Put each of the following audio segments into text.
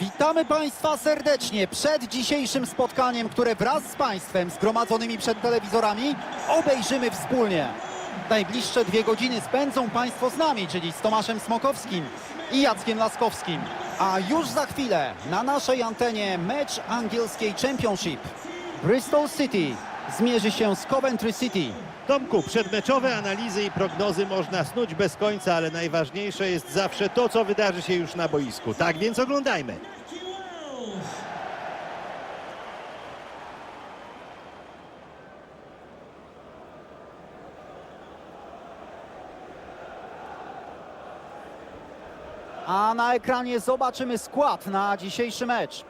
Witamy Państwa serdecznie przed dzisiejszym spotkaniem, które wraz z Państwem zgromadzonymi przed telewizorami obejrzymy wspólnie. Najbliższe dwie godziny spędzą Państwo z nami, czyli z Tomaszem Smokowskim i Jackiem Laskowskim. A już za chwilę na naszej antenie mecz angielskiej Championship. Bristol City zmierzy się z Coventry City. Tomku, przedmeczowe analizy i prognozy można snuć bez końca, ale najważniejsze jest zawsze to, co wydarzy się już na boisku. Tak więc oglądajmy. A na ekranie zobaczymy skład na dzisiejszy mecz.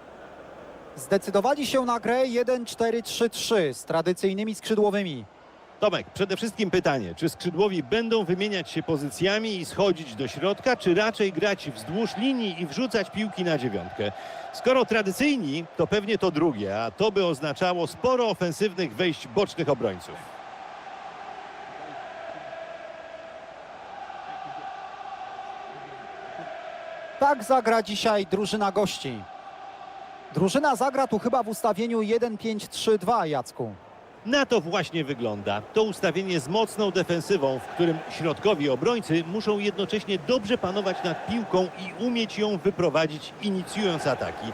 Zdecydowali się na grę 1-4-3-3 z tradycyjnymi skrzydłowymi. Tomek, przede wszystkim pytanie, czy skrzydłowi będą wymieniać się pozycjami i schodzić do środka, czy raczej grać wzdłuż linii i wrzucać piłki na dziewiątkę? Skoro tradycyjni, to pewnie to drugie, a to by oznaczało sporo ofensywnych wejść bocznych obrońców. Tak zagra dzisiaj drużyna gości. Drużyna zagra tu chyba w ustawieniu 1-5-3-2, Jacku. Na to właśnie wygląda. To ustawienie z mocną defensywą, w którym środkowi obrońcy muszą jednocześnie dobrze panować nad piłką i umieć ją wyprowadzić, inicjując ataki.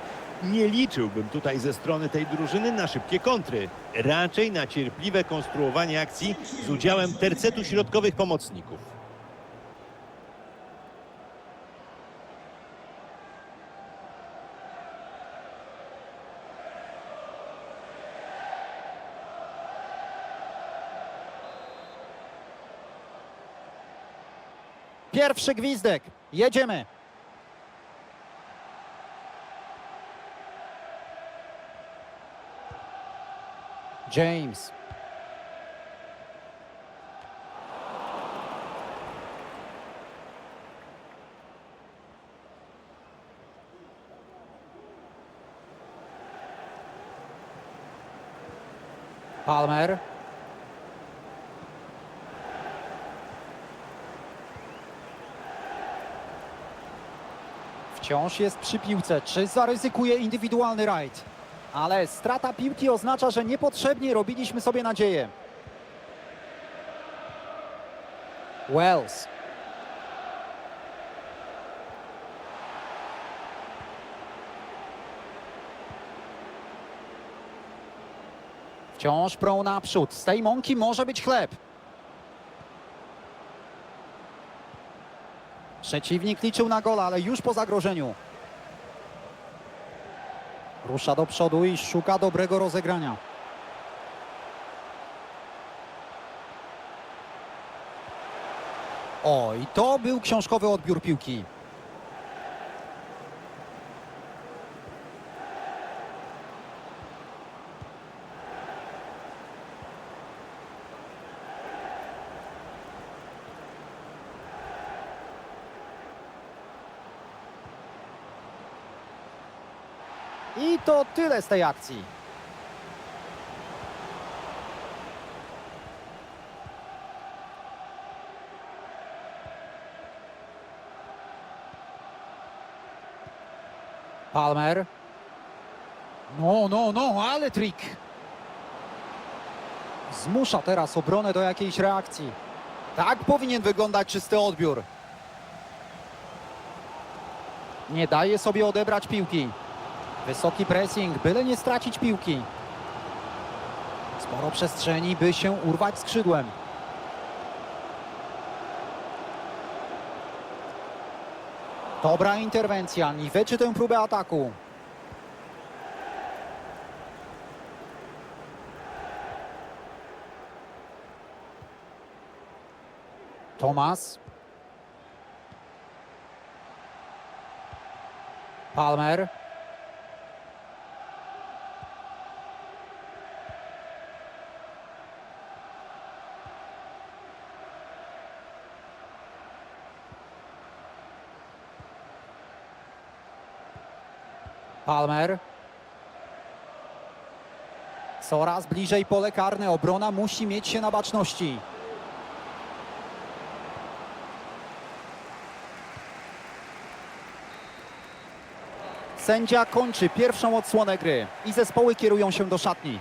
Nie liczyłbym tutaj ze strony tej drużyny na szybkie kontry. Raczej na cierpliwe konstruowanie akcji z udziałem tercetu środkowych pomocników. Pierwszy gwizdek. Jedziemy. James. Palmer. Wciąż jest przy piłce. Czy zaryzykuje indywidualny rajd? Ale strata piłki oznacza, że niepotrzebnie robiliśmy sobie nadzieję. Wells. Wciąż prą naprzód. Z tej mąki może być chleb. Przeciwnik liczył na gola, ale już po zagrożeniu. Rusza do przodu i szuka dobrego rozegrania. O, i to był książkowy odbiór piłki. I to tyle z tej akcji. Palmer. No, no, no, ale trik. Zmusza teraz obronę do jakiejś reakcji. Tak powinien wyglądać czysty odbiór. Nie daje sobie odebrać piłki. Wysoki pressing, byle nie stracić piłki. Sporo przestrzeni, by się urwać skrzydłem. Dobra interwencja, niweczy tę próbę ataku. Tomas. Palmer. Palmer. Coraz bliżej pole karne. Obrona musi mieć się na baczności. Sędzia kończy pierwszą odsłonę gry i zespoły kierują się do szatni.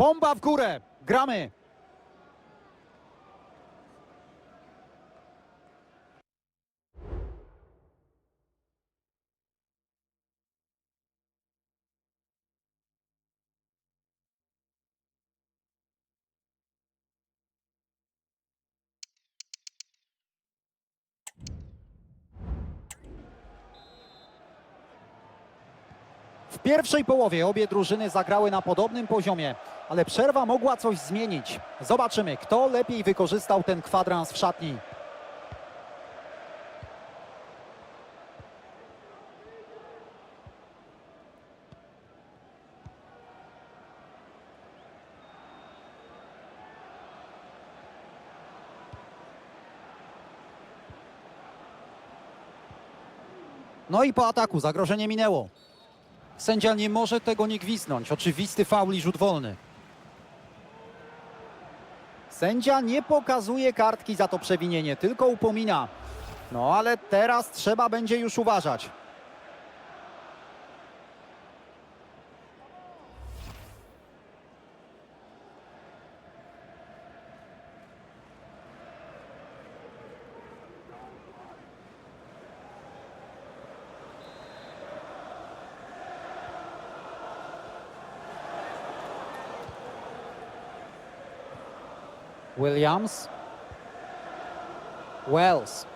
Bomba w górę! Gramy! Pierwszej połowie obie drużyny zagrały na podobnym poziomie, ale przerwa mogła coś zmienić. Zobaczymy, kto lepiej wykorzystał ten kwadrans w szatni. No i po ataku zagrożenie minęło. Sędzia nie może tego nie gwiznąć. Oczywisty faul i rzut wolny. Sędzia nie pokazuje kartki za to przewinienie, tylko upomina. No ale teraz trzeba będzie już uważać. Williams. Wells.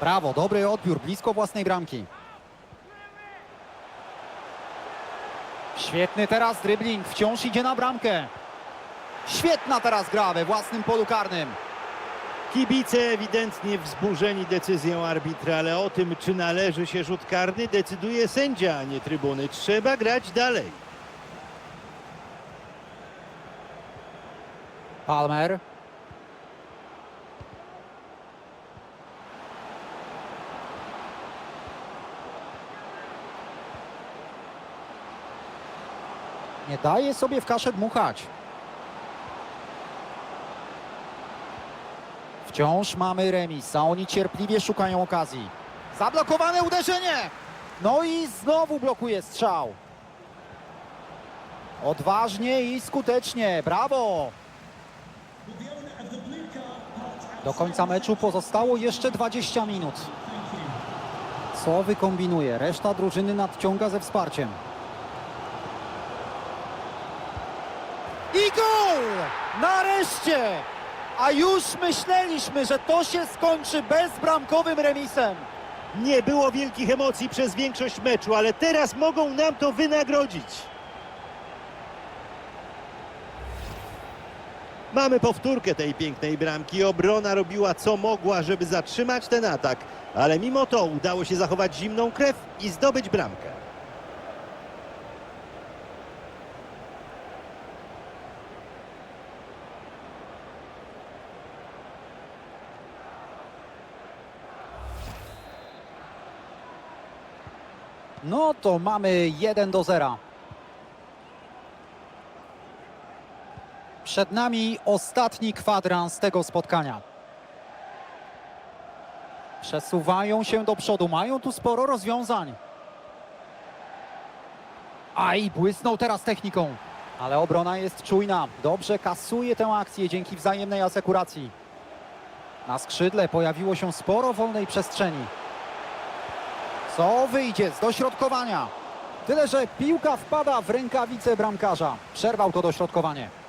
Brawo, dobry odbiór, blisko własnej bramki. Świetny teraz dribbling, wciąż idzie na bramkę. Świetna teraz gra we własnym polu karnym. Kibice ewidentnie wzburzeni decyzją arbitra, ale o tym, czy należy się rzut karny, decyduje sędzia, a nie trybuny. Trzeba grać dalej. Palmer. Nie daje sobie w kaszę dmuchać. Wciąż mamy remis, a oni cierpliwie szukają okazji. Zablokowane uderzenie! No i znowu blokuje strzał. Odważnie i skutecznie, brawo! Do końca meczu pozostało jeszcze 20 minut. Co wykombinuje? Reszta drużyny nadciąga ze wsparciem. I gol! Nareszcie! A już myśleliśmy, że to się skończy bezbramkowym remisem. Nie było wielkich emocji przez większość meczu, ale teraz mogą nam to wynagrodzić. Mamy powtórkę tej pięknej bramki. Obrona robiła co mogła, żeby zatrzymać ten atak, ale mimo to udało się zachować zimną krew i zdobyć bramkę. No to mamy 1 do 0. Przed nami ostatni kwadrans tego spotkania. Przesuwają się do przodu, mają tu sporo rozwiązań. Aj, błysnął teraz techniką. Ale obrona jest czujna. Dobrze kasuje tę akcję dzięki wzajemnej asekuracji. Na skrzydle pojawiło się sporo wolnej przestrzeni. Co wyjdzie z dośrodkowania? Tyle, że piłka wpada w rękawice bramkarza. Przerwał to dośrodkowanie.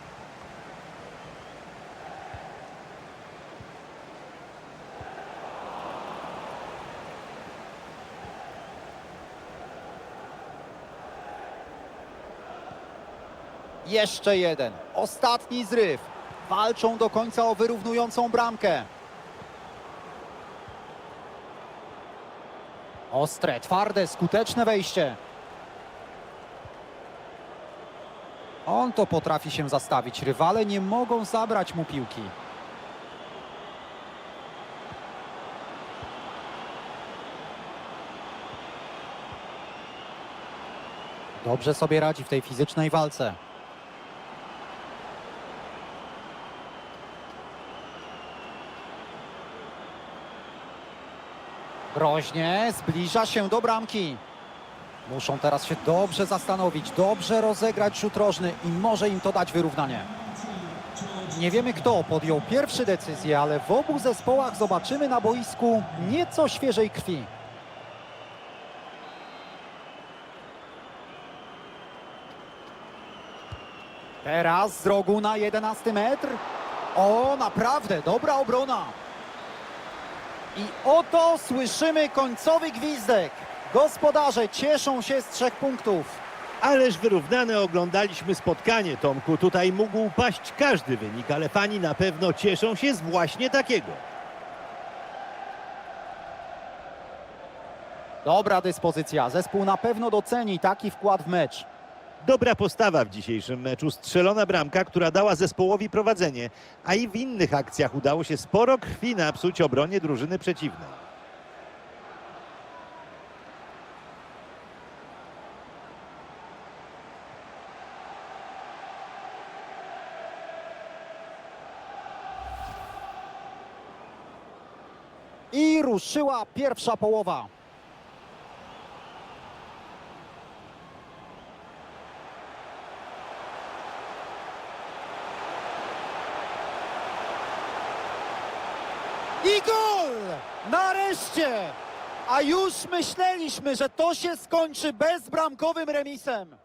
Jeszcze jeden. Ostatni zryw. Walczą do końca o wyrównującą bramkę. Ostre, twarde, skuteczne wejście. On to potrafi się zastawić. Rywale nie mogą zabrać mu piłki. Dobrze sobie radzi w tej fizycznej walce. Groźnie zbliża się do bramki. Muszą teraz się dobrze zastanowić, dobrze rozegrać rzut rożny i może im to dać wyrównanie. Nie wiemy kto podjął pierwszy decyzję, ale w obu zespołach zobaczymy na boisku nieco świeżej krwi. Teraz z rogu na 11 metr. O, naprawdę dobra obrona. I oto słyszymy końcowy gwizdek. Gospodarze cieszą się z trzech punktów. Ależ wyrównane oglądaliśmy spotkanie, Tomku. Tutaj mógł paść każdy wynik, ale fani na pewno cieszą się z właśnie takiego. Dobra dyspozycja. Zespół na pewno doceni taki wkład w mecz. Dobra postawa w dzisiejszym meczu. Strzelona bramka, która dała zespołowi prowadzenie, a i w innych akcjach udało się sporo krwi napsuć obronie drużyny przeciwnej. I ruszyła pierwsza połowa. I gol! Nareszcie! A już myśleliśmy, że to się skończy bezbramkowym remisem.